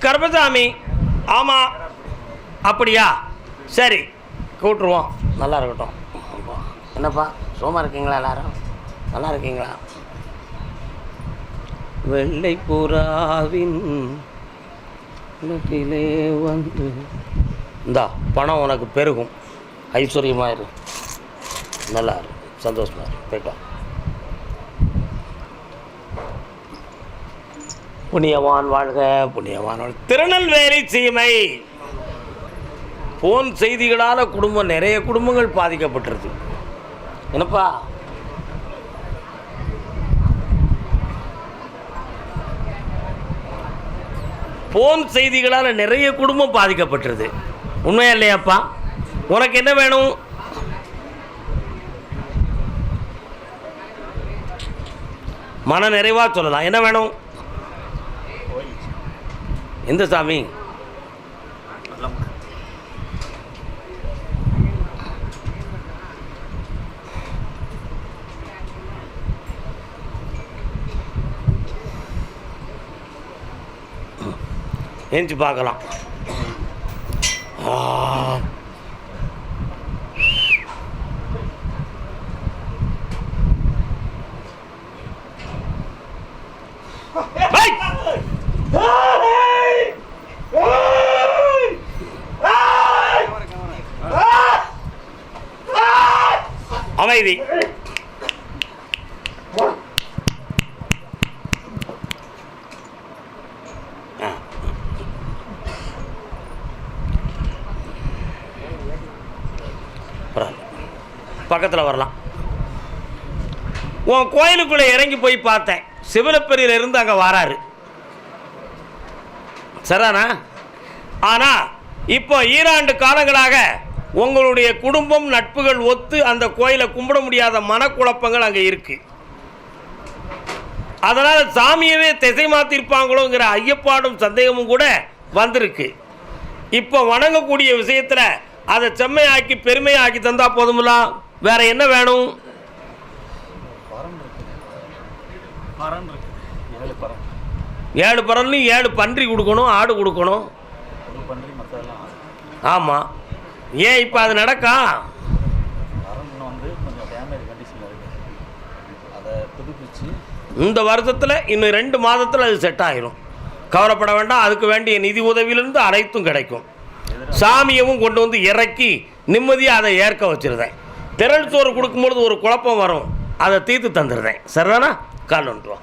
கர்பசாமி ஆமாம் அப்படியா? சரி கூட்டுருவோம். நல்லா இருக்கட்டும். என்னப்பா சும்மா இருக்கீங்களா எல்லாரும்? நல்லா இருக்கீங்களா? வெள்ளை புறாவின் உள்ளத்திலே வந்து. இந்தா பணம் உனக்கு பெருகும். ஐஸ்வர்யமாக இரு. நல்லா இரு. சந்தோஷமா இரு. போயிட்டு வா. புண்ணியவான் வாழ்க புண்ணியவான் வாழ்க. திருநெல்வேலி சீமை. போன் செய்திகளால் குடும்பம் நிறைய குடும்பங்கள் பாதிக்கப்பட்டிருக்கு. என்னப்பா? போன் செய்திகளால் நிறைய குடும்பம் பாதிக்கப்பட்டிருது உண்மையா இல்லையாப்பா? உனக்கு என்ன வேணும்? மன நிறைவாக சொல்லலாம். என்ன வேணும்? எந்த சாமி? ஏஞ்சி பார்க்கலாம். ஆ. அமைதி. பக்கத்தில் வரலாம். உன் கோயிலுக்குள்ளே இறங்கி போய் பார்த்தேன். சிவனப்பெரியில இருந்து அங்கே வராரு. சரிதானா? ஆனால் இப்போ ஈராண்டு காலங்களாக உங்களுடைய குடும்பம் நட்புகள் ஒத்து அந்த கோயிலை கும்பிட முடியாத மனக்குழப்பங்கள் அங்கே இருக்குது அதனால் சாமியவே திசை மாற்றிருப்பாங்களோங்கிற ஐயப்பாடும் சந்தேகமும் கூட வந்திருக்கு. இப்போ வணங்கக்கூடிய விஷயத்தில் அதை செம்மையாக்கி பெருமையாக்கி தந்தால் போதுமில்லாம் வேற என்ன வேணும்? ஏழு பறன் ஏழு பன்றி கொடுக்கணும் ஆடு கொடுக்கணும். ஆமாம் ஏன் இப்போ அது நடக்கா? இந்த வருஷத்தில் இன்னும் ரெண்டு மாதத்தில் அது செட் ஆகிரும் கவலைப்பட வேண்டாம் அதுக்கு வேண்டிய நிதி உதவியிலிருந்து அனைத்தும் கிடைக்கும். சாமியவும் கொண்டு வந்து இறக்கி நிம்மதியாக அதை ஏற்க வச்சுருந்தேன். திரள் சோறு கொடுக்கும்பொழுது ஒரு குழப்பம் வரும். அதை தீர்த்து தந்துடுறேன். சரிதானா? கால் வந்துட்டு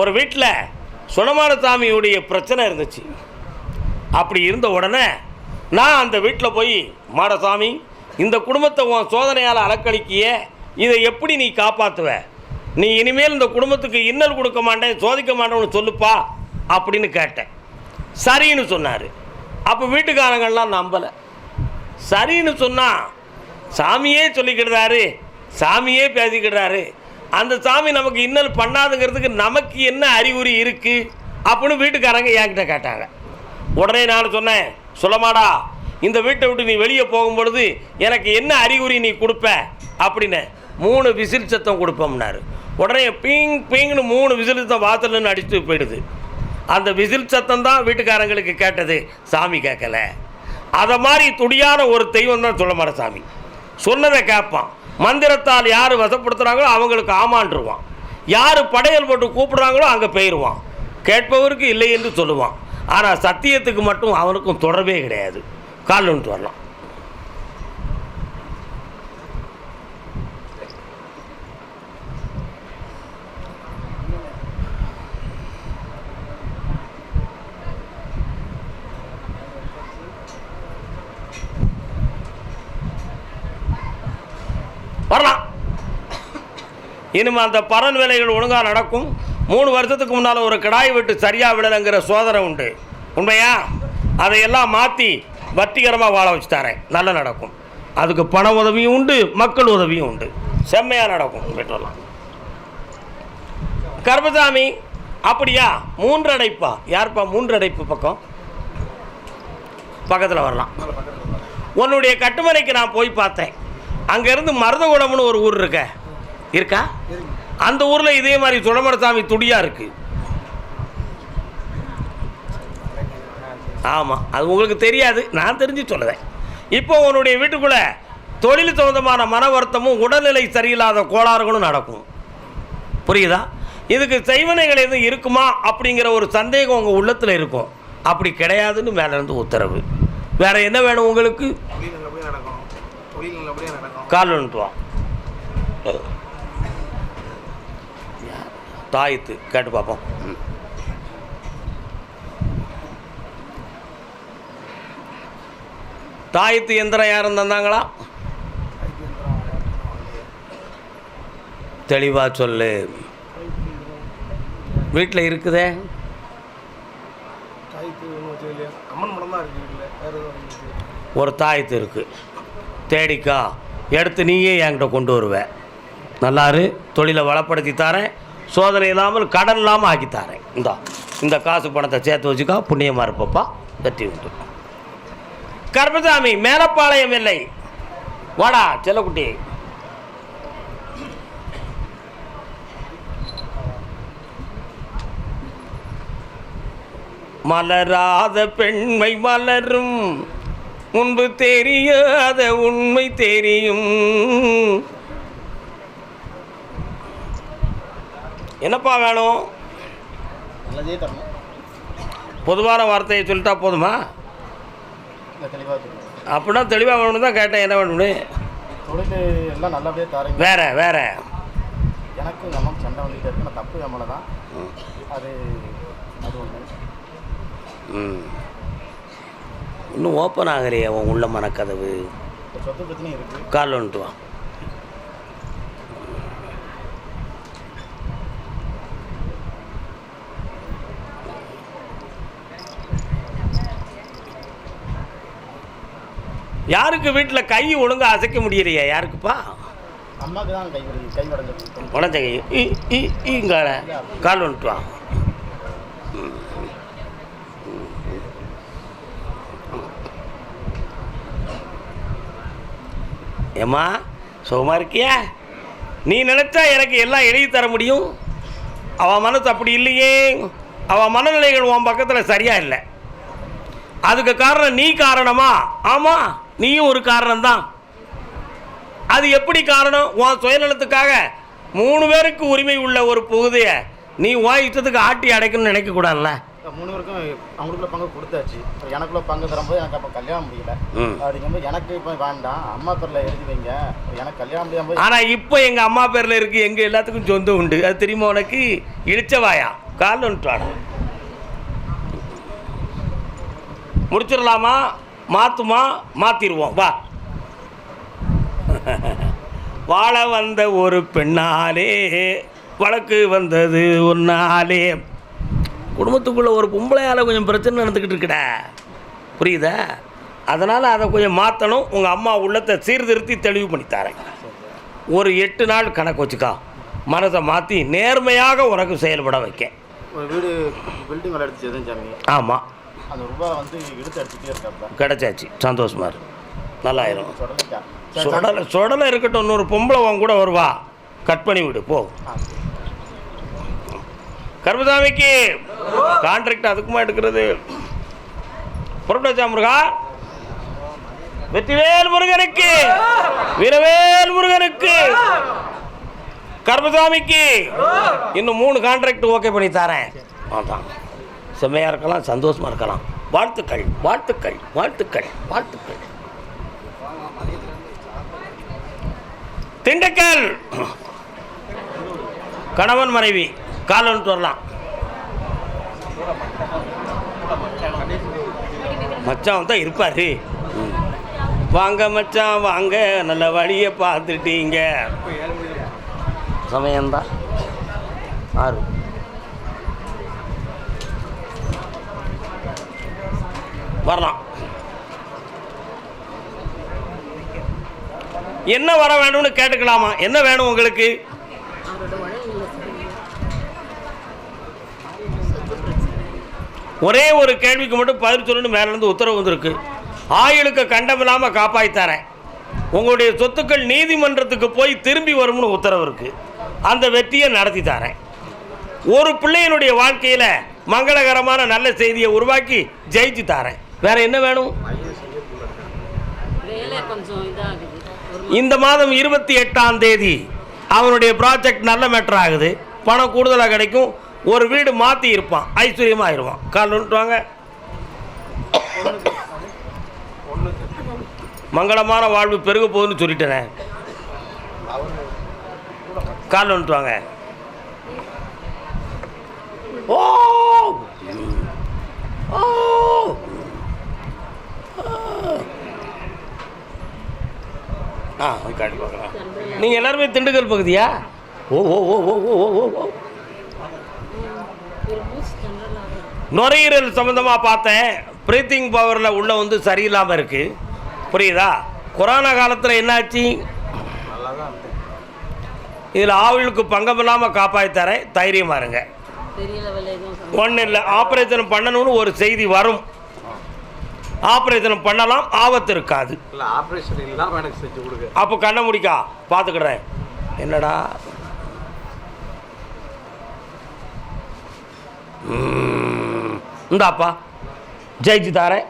ஒரு வீட்டில் சுனமான சாமியுடைய பிரச்சனை இருந்துச்சு. அப்படி இருந்த உடனே நான் அந்த வீட்டில் போய் மாடசாமி இந்த குடும்பத்தை உன் சோதனையால் அலக்களிக்கிய இதை எப்படி நீ காப்பாற்றுவ நீ இனிமேல் இந்த குடும்பத்துக்கு இன்னல் கொடுக்க மாட்டேன் சோதிக்க மாட்டேன்னு சொல்லுப்பா அப்படின்னு கேட்டேன். சரின்னு சொன்னார். அப்போ வீட்டுக்காரங்கள்லாம் நம்பலை. சரின்னு சொன்னால் சாமியே சொல்லிக்கிடுறாரு சாமியே பேசிக்கிடுறாரு அந்த சாமி நமக்கு இன்னல் பண்ணாதுங்கிறதுக்கு நமக்கு என்ன அறிகுறி இருக்குது அப்படின்னு வீட்டுக்காரங்க என்கிட்ட கேட்டாங்க. உடனே நான் சொன்னேன் சொல்லமாடா இந்த வீட்டை விட்டு நீ வெளியே போகும்பொழுது எனக்கு என்ன அறிகுறி நீ கொடுப்ப? அப்படின்னு மூணு விசில் சத்தம் கொடுப்போம்னாரு. உடனே பீங் பீங்னு மூணு விசில் சத்தம் வாசல்னு அடித்து போயிடுது. அந்த விசில் சத்தம் தான் வீட்டுக்காரங்களுக்கு கேட்டது. சாமி கேட்கல அதை மாதிரி துடியான ஒரு தெய்வம் தான் சொல்லமாட சாமி. சொன்னதை கேட்பான் மந்திரத்தால் யார் வசப்படுத்துகிறாங்களோ அவங்களுக்கு ஆமான்றுவான். யார் படையல் போட்டு கூப்பிடுறாங்களோ அங்கே போயிடுவான் கேட்பவருக்கு இல்லை என்று சொல்லுவான். ஆனால் சத்தியத்துக்கு மட்டும் அவனுக்கும் தொடர்பே கிடையாது. கால் வந்துட்டு வரலாம். இனிமேல் அந்த பரன் வேலைகள் ஒழுங்காக நடக்கும். மூணு வருஷத்துக்கு முன்னால் ஒரு கிடாய் விட்டு சரியாக விடலைங்கிற சோதனை உண்டு. உண்மையா? அதையெல்லாம் மாற்றி வட்டிகரமாக வாழ வச்சு தரேன் நல்லா நடக்கும். அதுக்கு பண உதவியும் உண்டு மக்கள் உதவியும் உண்டு. செம்மையாக நடக்கும். பெற்றோர்லாம் கர்மசாமி அப்படியா? மூன்று அடைப்பா யார்ப்பா மூன்று அடைப்பு பக்கம்? பக்கத்தில் வரலாம். உன்னுடைய கட்டுமனைக்கு நான் போய் பார்த்தேன். அங்கேருந்து மருதகுளம்னு ஒரு ஊர் இருக்கேன் இருக்கா? அந்த ஊரில் இதே மாதிரி சுடமரசாமி துடியாக இருக்குது ஆமாம் அது உங்களுக்கு தெரியாது. நான் தெரிஞ்சு சொல்லுவேன். இப்போ உன்னுடைய வீட்டுக்குள்ளே தொழில் சம்பந்தமான மன வருத்தமும் உடல்நிலை சரியில்லாத கோளாறுகளும் நடக்கும். புரியுதா? இதுக்கு செய்வனைகள் எதுவும் இருக்குமா அப்படிங்கிற ஒரு சந்தேகம் உங்கள் உள்ளத்தில் இருக்கும். அப்படி கிடையாதுன்னு மேலேருந்து உத்தரவு. வேற என்ன வேணும் உங்களுக்கு? கால் வந்துட்டு தாயத்து கேட்டு பார்ப்போம். தாயத்து எந்திரம் யாரும் தந்தாங்களா? தெளிவாக சொல்லு. வீட்டில் இருக்குதே? ஒரு தாயத்து இருக்குது தேடிக்கா. எடுத்து நீயே என்கிட்ட கொண்டு வருவ. நல்லாரு. தொழிலை வளப்படுத்தி தரேன். சோதனை இல்லாமல் கடன் இல்லாமல் ஆக்கித்தாரேன் இந்தா இந்த காசு பணத்தை சேர்த்து வச்சுக்கா புண்ணியமாக இருப்பப்பா வெற்றி உண்டு. கர்மசாமி மேலப்பாளையம் இல்லை. வாடா செல்லக்குட்டி. மலராத பெண்மை மலரும். முன்பு தெரியாத உண்மை தெரியும். என்னப்பா வேணும்? பொதுவான வார்த்தையை சொல்லிட்டா போதுமா? அப்படின்னா தெளிவாக வேணும்னு தான் கேட்டேன். என்ன வேணும்னு? வேற வேற. எனக்கு எங்கள் அம்மாவுக்கு சண்டை வந்துகிட்டே இருக்கு. நான் தப்பு என் தான். அது அது ஒன்று ம். இன்னும் ஓப்பன் ஆகலையே உன் உள்ள மனக்கதவு? சொத்து பிரச்சனையும் இருக்குது கால் வந்துட்டு வா. யாருக்கு வீட்டில் கை ஒழுங்காக அசைக்க முடியலையா? யாருக்குப்பா? உடஞ்ச கை. ஈ கால் வந்துட்டு வா. ஏம்மா சுகமாக இருக்கியா? நீ நினச்சா எனக்கு எல்லாம் எழுதி தர முடியும். அவன் மனசு அப்படி இல்லையே. அவன் மனநிலைகள் உன் பக்கத்தில் சரியாக இல்லை. அதுக்கு காரணம் நீ காரணமா? ஆமாம் நீயும் ஒரு காரணம்தான். அது எப்படி காரணம்? உன் சுயநலத்துக்காக மூணு பேருக்கு உரிமை உள்ள ஒரு பகுதியை நீ உன் இஷ்டத்துக்கு ஆட்டி அடைக்கணும்னு நினைக்கக்கூடாதுல்ல? மூணு பேருக்கும் அவங்களுக்குள்ள பங்கு கொடுத்தாச்சு. எனக்குள்ள பங்கு தரும்போது எனக்கு அப்போ கல்யாணம் முடியல. அப்படிங்கும்போது எனக்கு இப்போ வேண்டாம். அம்மா பேரில் எழுதி வைங்க. எனக்கு கல்யாணம் முடியாம போய் ஆனால் இப்போ எங்கள் அம்மா பேரில் இருக்கு எங்கள் எல்லாத்துக்கும் சொந்தம் உண்டு. அது தெரியுமா உனக்கு? இழிச்சவாயா கால் வந்துட்டு முடிச்சிடலாமா? மாற்றுமா மாற்றிடுவோம் வா. வாழ வந்த ஒரு பெண்ணாலே வழக்கு வந்தது ஒன்னாலே குடும்பத்துக்குள்ளே ஒரு பொம்பளையால் கொஞ்சம் பிரச்சனை நடந்துக்கிட்டு இருக்குடா. புரியுதா? அதனால் அதை கொஞ்சம் மாற்றணும் உங்கள் அம்மா உள்ளத்தை சீர்திருத்தி தெளிவு பண்ணி தரேன். ஒரு எட்டு நாள் கணக்கு வச்சுக்கா. மனதை மாற்றி நேர்மையாக உனக்கு செயல்பட வைக்க வீடு பில்டிங் ஆமாம் அந்த ரூபாய் வந்து எடுத்து அடிச்சுட்டே இருக்காப்ல. கிடைச்சாச்சு. சந்தோஷமா இரு. நல்லாயிரும். சுடலை சுடலை இருக்கட்டும் இன்னொரு பொம்பளை உன் கூட வருவா. கட் பண்ணி விடு போ. கர்மசாமிக்கு கான்ட்ராக்ட் அதுக்குமா எடுக்கிறது? புறப்பட்டாச்சா முருகா? வெற்றிவேல் முருகனுக்கு வீரவேல் முருகனுக்கு. கர்மசாமிக்கு இன்னும் மூணு கான்ட்ராக்ட் ஓகே பண்ணி தரேன். அதான். செம்மையாக இருக்கலாம் சந்தோஷமாக இருக்கலாம். வாழ்த்துக்கள் வாழ்த்துக்கள் வாழ்த்துக்கள் வாழ்த்துக்கள். திண்டுக்கல். கணவன் மனைவி கால் வந்துட்டு வரலாம். மச்சான் தான் இருப்பார். வாங்க மச்சான் வாங்க. நல்ல வழியை பார்த்துட்டீங்க. சமயம்தான். ஆறு. வரலாம். என்ன வர வேணும்னு கேட்டுக்கலாமா? என்ன வேணும் உங்களுக்கு? ஒரே ஒரு கேள்விக்கு மட்டும் பதில் சொல்லணும் மேலேருந்து உத்தரவு வந்திருக்கு. ஆயுளுக்கு கண்டமில்லாமல் காப்பாற்றித்தரேன் உங்களுடைய சொத்துக்கள் நீதிமன்றத்துக்கு போய் திரும்பி வரும்னு உத்தரவு இருக்குது அந்த வெற்றியை நடத்தி தரேன். ஒரு பிள்ளையினுடைய வாழ்க்கையில் மங்களகரமான நல்ல செய்தியை உருவாக்கி ஜெயிச்சு தரேன். வேற என்ன வேணும்? இந்த மாதம் இருபத்தி எட்டாம் தேதி அவனுடைய ப்ராஜெக்ட் நல்ல மேட்டர் ஆகுது. பணம் கூடுதலாக கிடைக்கும். ஒரு வீடு மாற்றி இருப்பான். ஐஸ்வர்யமாக ஆயிடுவான். கால் வாங்க. மங்களமான வாழ்வு பெருக போகுதுன்னு சொல்லிட்டேனே. கால் வந்துட்டு வாங்க. ஓ! ஓ! ஆ காட்டி பார்க்கலாம் நீங்கள் எல்லாருமே திண்டுக்கல் பகுதியா? ஓ ஓ ஓ ஓ ஓ ஓ ஓ. நுரையீரல் சம்மந்தமாக பார்த்தேன். ப்ரீத்திங் பவரில் உள்ளே வந்து சரியில்லாமல் இருக்குது புரியுதா? கொரோனா காலத்தில் என்னாச்சு? இதில் ஆவிலுக்கு பங்கம் இல்லாமல் காப்பாற்றி தரேன். தைரியமாக இருங்க. ஒன்றும் இல்லை ஆப்ரேஷன் பண்ணணும்னு ஒரு செய்தி வரும். ஆப்ரேஷன் பண்ணலாம் ஆபத்து இருக்காது. இல்லை ஆப்ரேஷன் இல்லாமல் எனக்கு செஞ்சு கொடுங்க. அப்போ கண்ணை முடிக்கா பார்த்துக்கிறேன் என்னடா? இந்தாப்பா. ஜெயிச்சு தாரேன்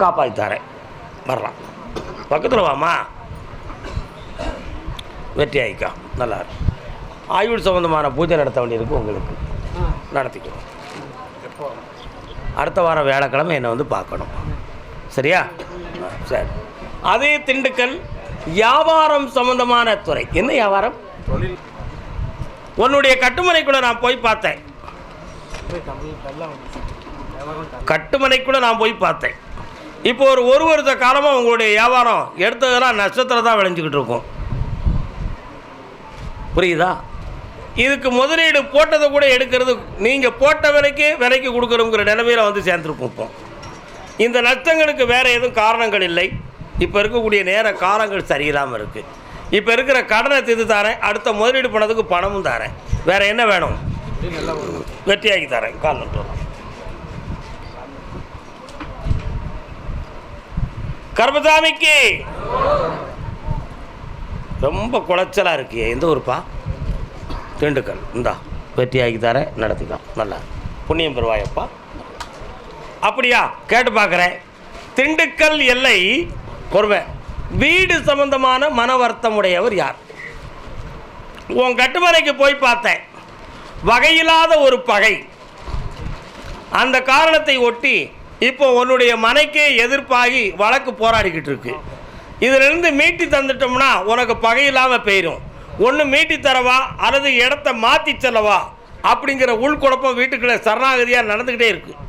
காப்பாற்றி தாரேன். வரலாம். பக்கத்தில் வாமா வெற்றி ஆயிக்கா நல்லா இருக்கும் ஆயுள் சம்பந்தமான பூஜை நடத்த வேண்டியிருக்கு உங்களுக்கு. நடத்திக்கிறோம் அடுத்த வாரம் வியாழக்கிழமை என்னை வந்து பார்க்கணும். சரியா? சரி. அதே திண்டுக்கல் வியாபாரம் சம்பந்தமான துறை. என்ன வியாபாரம்? உன்னுடைய கட்டுமனைக்குள்ள நான் போய் பார்த்தேன். கட்டுமனைக்குள்ளே கட்டுமனைக்குள்ள நான் போய் பார்த்தேன். இப்போ ஒரு ஒரு வருஷ காலமாக உங்களுடைய வியாபாரம் எடுத்ததெல்லாம் நஷ்டத்தில் தான் விளைஞ்சிக்கிட்டு இருக்கும். புரியுதா? இதுக்கு முதலீடு போட்டதை கூட எடுக்கிறது நீங்கள் போட்ட விலைக்கு விலைக்கு கொடுக்குறோங்கிற நிலைமையில் வந்து சேர்ந்துருக்கும் இப்போ. இந்த நஷ்டங்களுக்கு வேறு எதுவும் காரணங்கள் இல்லை. இப்போ இருக்கக்கூடிய நேர காலங்கள் சரியில்லாமல் இருக்குது இப்போ இருக்கிற கடனை தீர்த்து தரேன் அடுத்த முதலீடு பண்ணதுக்கு பணமும் தரேன். வேறு என்ன வேணும்? இப்படி வெற்றியாக்கி தரேன் கால் கர்மசாமிக்கு ரொம்ப குளைச்சலாக இருக்கு எந்த ஊருப்பா? திண்டுக்கல். இந்தா வெற்றியாக்கி தரேன் நடத்திக்கலாம். நல்லா. புண்ணியம் பெறுவாயப்பா. அப்படியா? கேட்டு பார்க்குறேன். திண்டுக்கல் எல்லை பொறுமை வீடு சம்பந்தமான மன வருத்தமுடையவர் யார்? உன் கட்டுமறைக்கு போய் பார்த்தேன். வகையில்லாத ஒரு பகை. அந்த காரணத்தை ஒட்டி இப்போ உன்னுடைய மனைக்கே எதிர்ப்பாகி வழக்கு போராடிக்கிட்டு இருக்கு. இதிலிருந்து மீட்டி தந்துட்டோம்னா உனக்கு பகை இல்லாமல் போயிடும் ஒன்று மீட்டி தரவா அல்லது இடத்த மாற்றி செல்லவா அப்படிங்கிற உள்குழப்பம் வீட்டுக்குள்ளே சரணாகதியாக நடந்துக்கிட்டே இருக்குது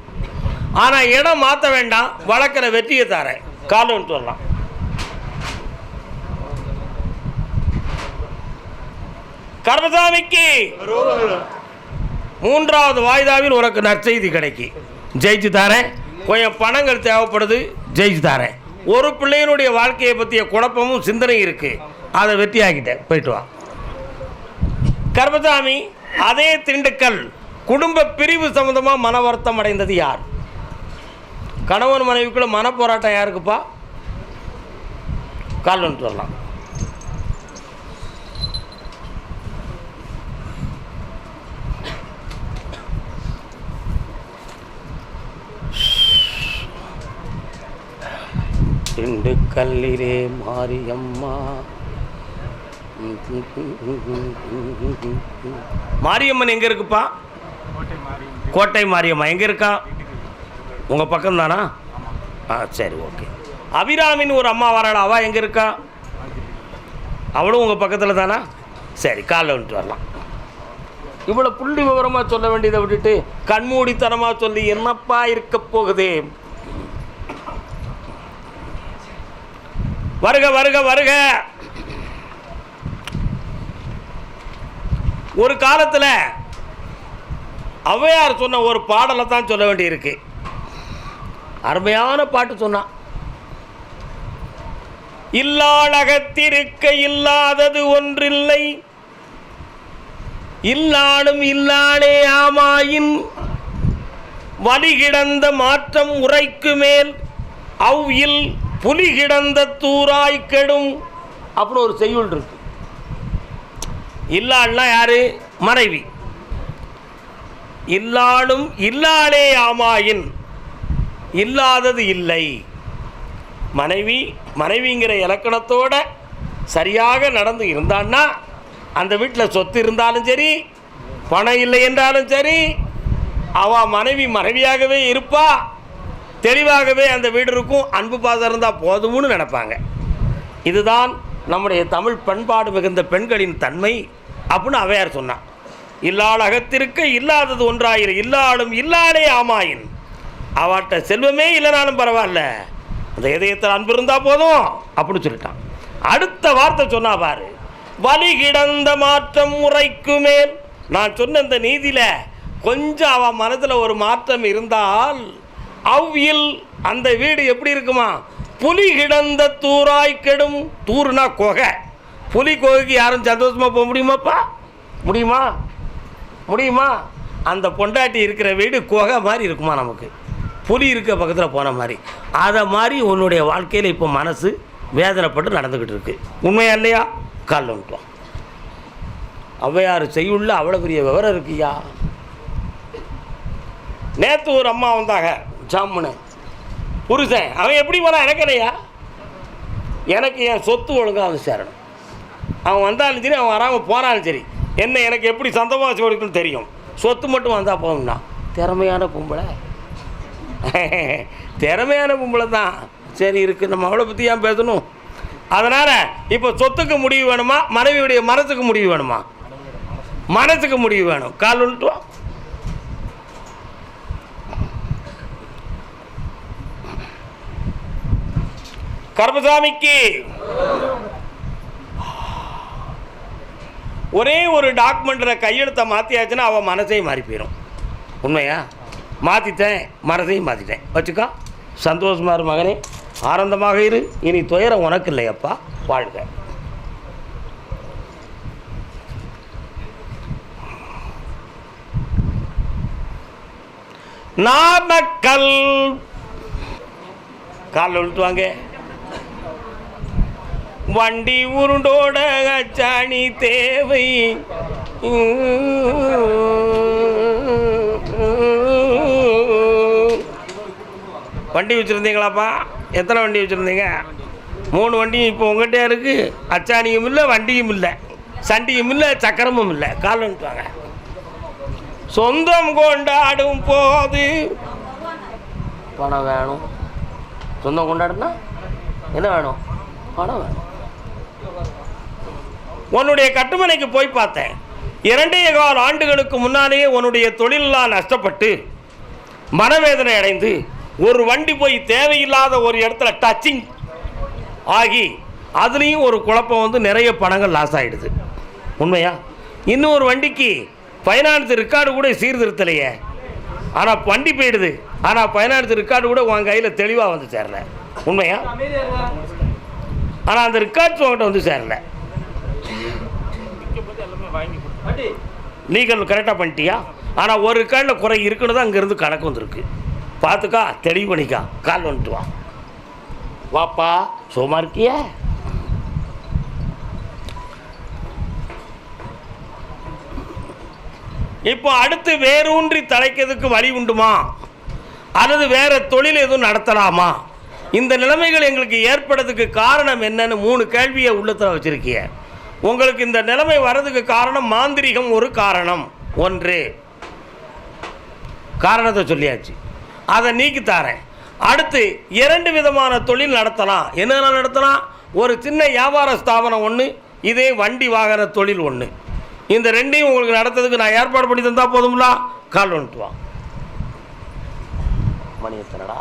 ஆனால் இடம் மாற்ற வேண்டாம் வழக்கில் வெற்றியை தரேன். காலம் சொல்லலாம் கர்மசாமிக்கு மூன்றாவது வாய்தாவில் உனக்கு நற்செய்தி கிடைக்கும் ஜெயிச்சு தரேன். கொஞ்சம் பணங்கள் தேவைப்படுது ஜெயிச்சு தரேன். ஒரு பிள்ளையினுடைய வாழ்க்கையை பற்றிய குழப்பமும் சிந்தனை இருக்குது அதை வெற்றியாக்கிட்டேன். போயிட்டு வா. கர்மசாமி அதே திண்டுக்கல் குடும்ப பிரிவு சம்மந்தமாக மன வருத்தம் அடைந்தது யார்? கணவன் மனைவிக்குள்ள மன போராட்டம் யாருக்குப்பா? கால் வந்துட்டு வரலாம். திண்டுக்கல்லிரே மாரியம்மா. மாரியம்மன் எங்கே இருக்குப்பா? கோட்டை மாரியம்மா. எங்கே இருக்கா? உங்கள் பக்கம் தானா? ஆ சரி ஓகே. அபிராமின்னு ஒரு அம்மா வராள்? அவள் எங்கே இருக்கா? அவளும் உங்கள் பக்கத்தில் தானா? சரி காலைல வந்துட்டு வரலாம். இவ்வளோ புள்ளி விவரமாக சொல்ல வேண்டியதை விட்டுட்டு கண்மூடித்தனமாக சொல்லி என்னப்பா இருக்க போகுதே? வருக வருக வருக! ஒரு காலத்தில் ஔவையார் சொன்ன ஒரு பாடலை தான் சொல்ல வேண்டியிருக்கு. அருமையான பாட்டு சொன்னான் இல்லாளகத்திருக்க இல்லாதது ஒன்றில்லை. இல்லாடும் இல்லாளே ஆமாயின். வலிகிடந்த மாற்றம் உரைக்கு மேல் அவ்வில் புலி கிடந்த தூராய் கெடும். அப்படின்னு ஒரு செய்யுள் இருக்கு. இல்லாள்னா யார்? மனைவி. இல்லாளும் இல்லாளே ஆமாயின். இல்லாதது இல்லை. மனைவி மனைவிங்கிற இலக்கணத்தோட சரியாக நடந்து இருந்தான்னா அந்த வீட்டில் சொத்து இருந்தாலும் சரி பணம் இல்லை என்றாலும் சரி அவ மனைவி மனைவியாகவே இருப்பா. தெளிவாகவே அந்த வீடு இருக்கும் அன்பு பாசம் இருந்தால் போதும்னு நினைப்பாங்க. இதுதான் நம்முடைய தமிழ் பண்பாடு மிகுந்த பெண்களின் தன்மை. அப்படின்னு அவையார் சொன்னான். இல்லாள் இல்லாதது ஒன்றாயிரு இல்லாளும் இல்லாளே ஆமாயின். அவட்ட செல்வமே இல்லைனாலும் பரவாயில்ல. அந்த இதயத்தில் அன்பு இருந்தால் போதும் அப்படின்னு சொல்லிட்டான். அடுத்த வார்த்தை சொன்னா பாரு வலி கிடந்த மாற்றம் முறைக்கு மேல். நான் சொன்ன இந்த நீதியில் கொஞ்சம் அவன் மனதில் ஒரு மாற்றம் இருந்தால் அவ்வில் அந்த வீடு எப்படி இருக்குமா? புலி கிடந்த தூராய் கெடும் தூறுனா குகை. புலி கோவிலுக்கு யாரும் சந்தோஷமாக போக முடியுமாப்பா? முடியுமா? முடியுமா? அந்த பொண்டாட்டி இருக்கிற வீடு குகை மாதிரி இருக்குமா நமக்கு? புலி இருக்க பக்கத்தில் போன மாதிரி. அதை மாதிரி உன்னுடைய வாழ்க்கையில் இப்போ மனசு வேதனைப்பட்டு நடந்துக்கிட்டு இருக்குது உண்மையா இல்லையா? கால் ஔவையார் செய்யுள்ள அவ்வளோ பெரிய விவரம் இருக்குயா? நேற்று ஒரு அம்மா வந்தாங்க ஜாமுன்னு புருஷன் அவன் எப்படி போனான் எனக்கு இல்லையா? எனக்கு என் சொத்து ஒழுங்காக வந்து சேரணும். அவன் வந்தாலும் சரி அவன் வராமல் போனாலும் சரி என்ன எனக்கு எப்படி சந்தோஷம் கொடுக்கணும் தெரியும். சொத்து மட்டும் வந்தால் போகும்னா திறமையான பொம்பளை. திறமையான பொம்பளை தான். சரி இருக்குது நம்ம அவளை பற்றி ஏன் பேசணும்? அதனால் இப்போ சொத்துக்கு முடிவு வேணுமா? மனைவியுடைய மனசுக்கு முடிவு வேணுமா? மனசுக்கு முடிவு வேணும். கால் விட்டு வா. ஒரே ஒரு டாக்குமெண்ட்டில் கையெழுத்தை மாற்றியாச்சுன்னா அவன் மனசையும் மாறி போயிடும் உண்மையா? மாற்றிட்டேன் மனசையும் மாற்றிட்டேன் வச்சுக்கோ. சந்தோஷமாக இரு மகனே. ஆனந்தமாக இரு. இனி துயரம் உனக்கு இல்லையப்பா. வாழ்க. நாமக்கல். காலில் விழுட்டுவாங்க வண்டி உருண்டோட அச்சாணி தேவை. வண்டி வச்சுருந்தீங்களாப்பா? எத்தனை வண்டி வச்சுருந்தீங்க? மூணு வண்டியும் இப்போ உங்கள்கிட்ட இருக்குது அச்சாணியும் இல்லை வண்டியும் இல்லை. சண்டியும் இல்லை சக்கரமும் இல்லை. கால் வந்துட்டாங்க சொந்தம் கொண்டாடும் போது பணம் வேணும். சொந்தம் கொண்டாடுனா என்ன வேணும்? பணம் வேணும். உன்னுடைய கட்டுமனைக்கு போய் பார்த்தேன். இரண்டே கால் ஆண்டுகளுக்கு முன்னாலேயே உன்னுடைய தொழிலெலாம் நஷ்டப்பட்டு மனவேதனை அடைந்து ஒரு வண்டி போய் தேவையில்லாத ஒரு இடத்துல டச்சிங் ஆகி அதுலேயும் ஒரு குழப்பம் வந்து நிறைய பணங்கள் லாஸ் ஆகிடுது உண்மையா? இன்னும் ஒரு வண்டிக்கு ஃபைனான்ஸ் ரெக்கார்டு கூட சீர்திருத்தலையே. ஆனால் வண்டி போயிடுது. ஆனால் ஃபைனான்ஸ் ரெக்கார்டு கூட உன் கையில் தெளிவாக வந்து சேரல. உண்மையா? ஆனால் அந்த ரெக்கார்ட்ஸ் உங்கள்கிட்ட வந்து சேரலை. லீகல் கரெக்டாக பண்ணிட்டியா? ஆனால் ஒரு ரெக்கார்டில் குறை இருக்குன்னு தான் அங்கேருந்து கணக்கு வந்திருக்கு. பார்த்துக்கா தெளிவு பண்ணிக்கா. கால் வந்துட்டு வா. வாப்பா சும்மா இருக்கியா? இப்போ அடுத்து வேரூன்றி தலைக்கிறதுக்கு வழி உண்டுமா? அல்லது வேற தொழில் எதுவும் நடத்தலாமா? இந்த நிலைமைகள் எங்களுக்கு ஏற்படுறதுக்கு காரணம் என்னன்னு மூணு கேள்வியை உள்ளத்தில் வச்சிருக்கிய. உங்களுக்கு இந்த நிலைமை வர்றதுக்கு காரணம் மாந்திரிகம் ஒரு காரணம். ஒன்று. காரணத்தை சொல்லியாச்சு. அதை நீக்கி தாரேன். அடுத்து இரண்டு விதமான தொழில் நடத்தலாம். என்னென்ன நடத்தலாம்? ஒரு சின்ன வியாபார ஸ்தாபனம் ஒன்று இதே வண்டி வாகன தொழில் ஒன்று இந்த ரெண்டையும் உங்களுக்கு நடத்துறதுக்கு நான் ஏற்பாடு பண்ணி தந்தால் போதும்லா? கால் வந்துட்டு வா. மணி எத்தனடா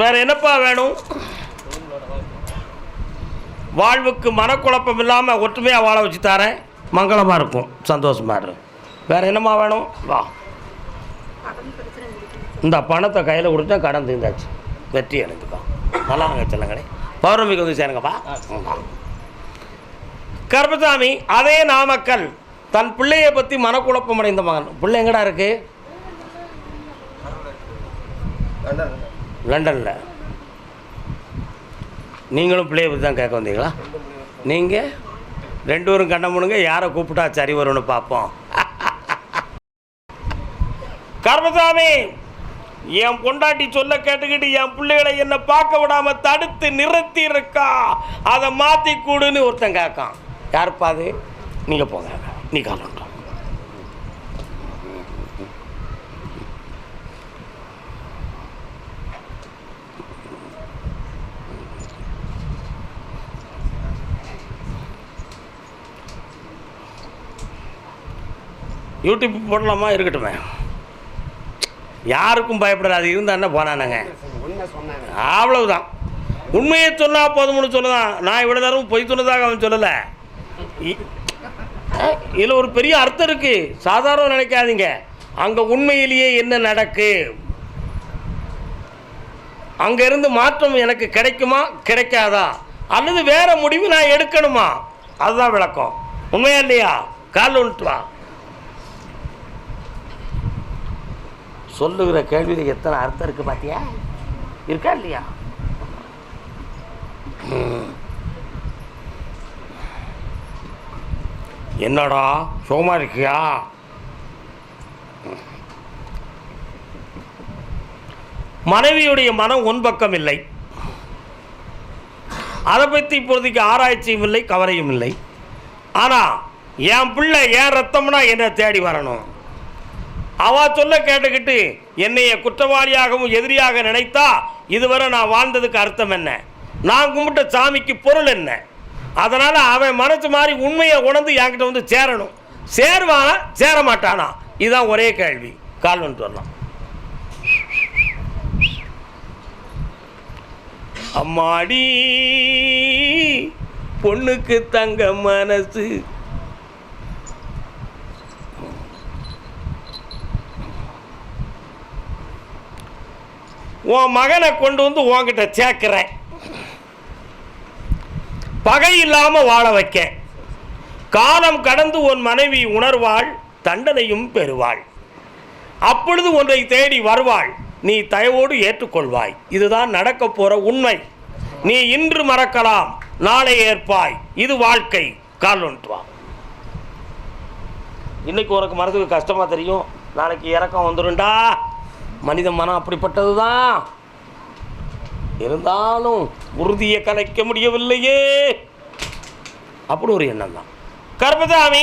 வேற என்னப்பா வேணும்? வாழ்வுக்கு மனக்குழப்பம் இல்லாமல் ஒற்றுமையாக வாழ வச்சு தரேன். மங்களமாக இருக்கும். சந்தோஷமாக இரு. வேறு என்னம்மா வேணும்? வா. இந்த பணத்தை கையில் கொடுத்தா கடன் தீர்ந்தாச்சு. வெற்றி அடைஞ்சுக்கோ. நல்லா இருங்க செல்லங்களே பௌர்ணமிக்கு வந்து சேருங்கப்பா. கருப்பசாமி அதே நாமக்கல். தன் பிள்ளையை பற்றி மனக்குழப்பம் அடைந்த மகன். பிள்ளை எங்கடா இருக்குது லண்டனில். நீங்களும் பிள்ளையை பற்றி தான் கேட்க வந்தீங்களா? நீங்கள் ரெண்டு பேரும் கண்ண முடுங்க யாரை கூப்பிட்டா சரி வரும்னு பார்ப்போம். கர்மசாமி என் பொண்டாட்டி சொல்ல கேட்டுக்கிட்டு என் பிள்ளைகளை என்னை பார்க்க விடாம தடுத்து நிறுத்தி இருக்கா அதை மாற்றி கூடுன்னு ஒருத்தன் கேட்கான். யாருப்பா அது? நீங்கள் போங்க நீ காலண்டோம் யூடியூப் போடலாமா இருக்கட்டுமே. யாருக்கும் பயப்படாது இருந்தானே போனானுங்க? அவ்வளவுதான். உண்மையை சொன்னால் போதும்னு சொல்லலாம் நான் இவ்வளோ நேரம் பொய் சொன்னதாக அவன் சொல்லலை. இதில் ஒரு பெரிய அர்த்தம் இருக்கு. சாதாரண நினைக்காதீங்க. அங்கே உண்மையிலேயே என்ன நடக்கு? அங்கேருந்து மாற்றம் எனக்கு கிடைக்குமா? கிடைக்காதா? அல்லது வேற முடிவு நான் எடுக்கணுமா? அதுதான் விளக்கம். உண்மையா இல்லையா? கால் வந்துட்டு சொல்லுகிற கேள்வியில் எத்தனை அர்த்தம் இருக்குது பார்த்தியா இருக்கா இல்லையா? என்னடா சோமா இருக்கியா? மனைவியுடைய மனம் ஒன்பக்கம் இல்லை. அதை பற்றி இப்போதைக்கு ஆராய்ச்சியும் இல்லை கவலையும் இல்லை. ஆனால் என் பிள்ளை என் ரத்தம்னா என்னை தேடி வரணும்? அவா சொல்ல கேட்டுக்கிட்டு என்னைய குற்றவாளியாகவும் எதிரியாக நினைத்தா இதுவரை நான் வாழ்ந்ததுக்கு அர்த்தம் என்ன? நான் கும்பிட்ட சாமிக்கு பொருள் என்ன? அதனால் அவன் மனசு மாதிரி உண்மையை உணர்ந்து என்கிட்ட வந்து சேரணும். சேருவானா? சேர மாட்டானா இதுதான் ஒரே கேள்வி. கால் வந்துட்டு வரலாம். அம்மாடி பொண்ணுக்கு தங்க மனசு உன் மகனை கொண்டு வந்து உன்கிட்ட சேர்க்குறேன். பகை இல்லாமல் வாழ வைக்க. காலம் கடந்து உன் மனைவி உணர்வாள் தண்டனையும் பெறுவாள். அப்பொழுது ஒன்றை தேடி வருவாள். நீ தயவோடு ஏற்றுக்கொள்வாய். இதுதான் நடக்க போற உண்மை. நீ இன்று மறக்கலாம் நாளை ஏற்பாய். இது வாழ்க்கை. கால் ஒன்றுவா இன்னைக்கு உனக்கு மனதுக்கு கஷ்டமா தெரியும். நாளைக்கு இறக்கம் வந்துடும்டா மனித மனம் அப்படிப்பட்டது தான் இருந்தாலும் உறுதியை கலைக்க முடியவில்லையே. அப்படி ஒரு எண்ணம் தான். கர்மதாமி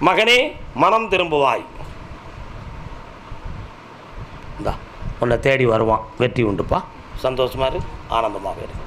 மகனே மனம் திரும்புவாய். இந்தா உன்னை தேடி வருவான். வெற்றி உண்டுப்பா. சந்தோஷமாக இரு. ஆனந்தமாக இரு.